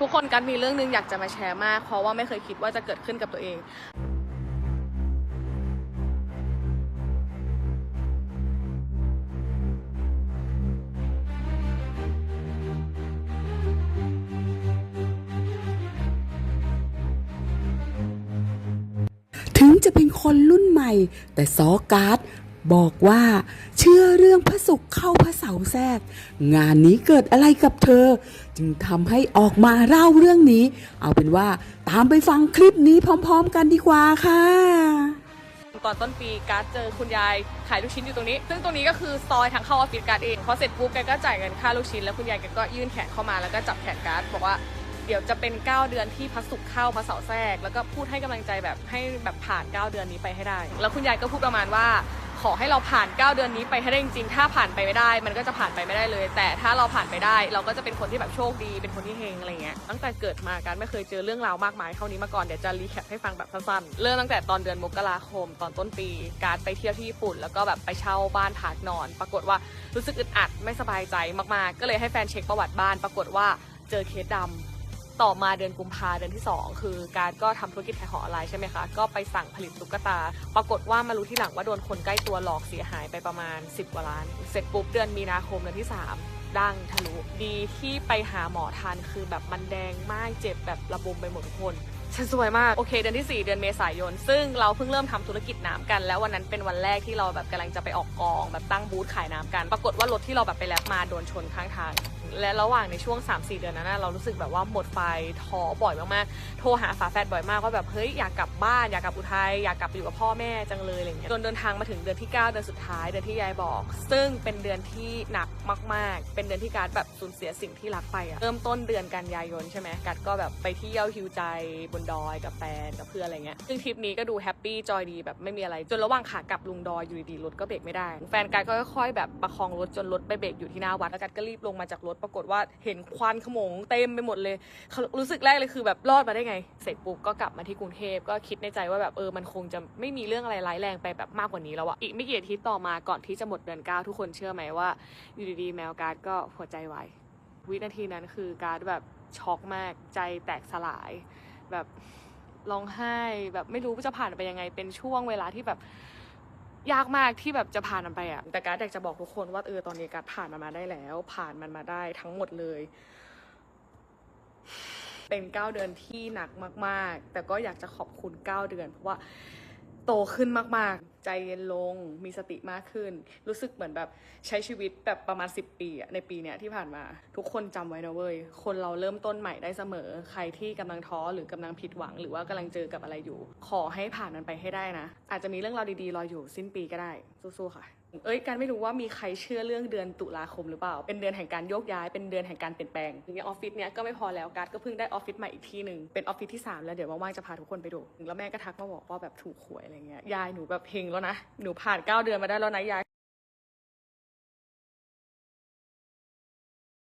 ทุกคนกันมีเรื่องหนึงอยากจะมาแชร์มาก เพราะว่าไม่เคยคิดว่าจะเกิดขึ้นกับตัวเองถึงจะเป็นคนรุ่นใหม่ แต่ซอการ์ด บอกว่า เชื่อเรื่องพระศุกร์เข้าพระเสาร์แทรก งานนี้เกิดอะไรกับเธอ จึงทำให้ออกมาเล่าเรื่องนี้ เอาเป็นว่าตามไปฟังคลิปนี้พร้อม ๆ กันดีกว่าค่ะตอนต้นปีการ์ดเจอคุณยายขายลูกชิ้นอยู่ตรงนี้ ซึ่งตรงนี้ก็คือซอยทางเข้าออฟฟิศการ์ดเองพอเสร็จปุ๊บแกก็จ่ายเงินค่าลูกชิ้นแล้วคุณยายแกก็ยื่นแขนเข้ามาแล้วก็จับแขนการ์ดบอกว่าเดี๋ยวจะเป็น 9 เดือนที่พระศุกร์เข้าพระเสาร์แทรก แล้วก็พูดให้กำลังใจแบบให้แบบผ่าน 9 เดือนนี้ไปให้ได้ แล้วคุณยายก็พูดประมาณว่า ขอให้เราผ่าน 9 เดือนนี้ไปให้ได้จริงๆ ถ้าผ่านไปไม่ได้ มันก็จะผ่านไปไม่ได้เลย แต่ถ้าเราผ่านไปได้ เราก็จะเป็นคนที่แบบโชคดี เป็นคนที่เฮงอะไรเงี้ย ตั้งแต่เกิดมาการไม่เคยเจอเรื่องราวมากมายเท่านี้มาก่อน เดี๋ยวจะรีแคปให้ฟังแบบสั้นๆ เริ่มตั้งแต่ตอนเดือนมกราคม ตอนต้นปี การไปเที่ยวที่ญี่ปุ่น แล้วก็แบบไปเช่าบ้านพักนอน ปรากฏว่ารู้สึกอึดอัด ไม่สบายใจมากๆ ก็เลยให้แฟนเช็คประวัติบ้าน ปรากฏว่าเจอเคสดำ ต่อมาเดือนกุมภาเดือนที่ 2 คือการก็ทำธุรกิจขายของออนไลน์ใช่ไหมคะ ก็ไปสั่งผลิตตุ๊กตา ปรากฏว่ามารู้ที่หลังว่าโดนคนใกล้ตัวหลอกเสียหายไปประมาณ 10 กว่าล้าน เสร็จปุ๊บเดือนมีนาคมเดือนที่ 3ดังทะลุดีที่ไปหาหมอทันคือแบบมันแดงมากเจ็บแบบระบมไปหมดทุกคนฉันสวยมาก โอเค เดือนที่ 4 เดือนเมษายน ซึ่งเราเพิ่งเริ่มทำธุรกิจน้ำกัน แล้ววันนั้นเป็นวันแรกที่เราแบบกำลังจะไปออกกอง แบบตั้งบูธขายน้ำกัน ปรากฏว่ารถที่เราแบบไปแลบมาโดนชนข้างทาง และระหว่างในช่วง 3-4 เดือนนั้นนะเรารู้สึกแบบว่าหมดไฟท้อบ่อยมากๆ โทรหาฝาแฝดบ่อยมากว่าแบบเฮ้ยอยากกลับบ้านอยากกลับอุทัยอยากกลับไปอยู่กับพ่อแม่จังเลยอะไรเงี้ยจนเดินทางมาถึงเดือนที่ 9 เดือนสุดท้ายเดือนที่ยายบอก ซึ่งเป็นเดือนที่หนักมาก ๆ เป็นเดือนที่การดแบบสูญเสียสิ่งที่รักไปอะเริ่มต้นเดือนกันยายนใช่ไหมกัดก็แบบไปเที่ยวฮิวใจบนดอยกับแฟนกับเพื่อนอะไรเงี้ยซึ่งทริปนี้ก็ดูแฮปปี้จอยดีแบบไม่มีอะไรจนระหว่างขากลับลุงดอยอยู่ดีๆรถก็เบรกไม่ได้ แฟนกัดก็ค่อยๆแบบประคองรถจนรถไปเบรกอยู่ที่หน้าวัดแล้วกัดก็รีบลงมาจากรถปรากฏว่าเห็นควันขโมงเต็มไปหมดเลยรู้สึกแรกเลยคือแบบรอดมาได้ไง เสร็จปุ๊บก็กลับมาที่กรุงเทพก็คิดในใจว่าแบบเออมันคงจะไม่มีเรื่องอะไรร้ายแรงไปแบบมากกว่านี้แล้วอะอีกไม่กี่อาทิตย์ต่อมาก่อนที่จะหมดเดือนเก้าทุกคนเชื่อไหมว่าอยู่ดีๆแมวการ์ดก็หัวใจวายวินาทีนั้นคือการ์ดแบบช็อกมากใจแตกสลาย แบบร้องไห้แบบไม่รู้จะผ่านไปยังไงเป็นช่วงเวลาที่แบบ ยากมากที่แบบจะผ่านมันไปอะแต่การดอยากจะบอกทุกคนว่าเออตอนนี้การดผ่านมันมาได้แล้ว ผ่านมันมาได้ทั้งหมดเลย เป็นเก้าเดือนที่หนักมาก ๆ แต่ก็อยากจะขอบคุณเก้าเดือนเพราะว่า โตขึ้นมาก ๆ ใจเย็นลง มีสติมากขึ้น รู้สึกเหมือนแบบใช้ชีวิตแบบประมาณ 10 ปีอะในปีเนี้ยที่ผ่านมา ทุกคนจำไว้นะเว้ย คนเราเริ่มต้นใหม่ได้เสมอ ใครที่กำลังท้อหรือกำลังผิดหวัง หรือว่ากำลังเจอกับอะไรอยู่ ขอให้ผ่านมันไปให้ได้นะ อาจจะมีเรื่องราวดีๆรออยู่สิ้นปีก็ได้ สู้ๆค่ะ เอ้ยการไม่รู้ว่ามีใครเชื่อเรื่องเดือนตุลาคมหรือเปล่า เป็นเดือนแห่งการโยกย้าย เป็นเดือนแห่งการเปลี่ยนแปลงอย่างเงี้ยออฟฟิศเนี้ยก็ไม่พอแล้วการก็เพิ่งได้ออฟฟิศใหม่อีกที่หนึ่งเป็นออฟฟิศที่ 3 แล้วเดี๋ยวว่างๆจะพาทุกคนไปดู แล้วแม่ก็ทักมาบอกว่าแบบถูกหวยอะไรเงี้ยยายหนูแบบเฮงแล้วนะหนูผ่าน 9 เดือนมาได้แล้วนะยาย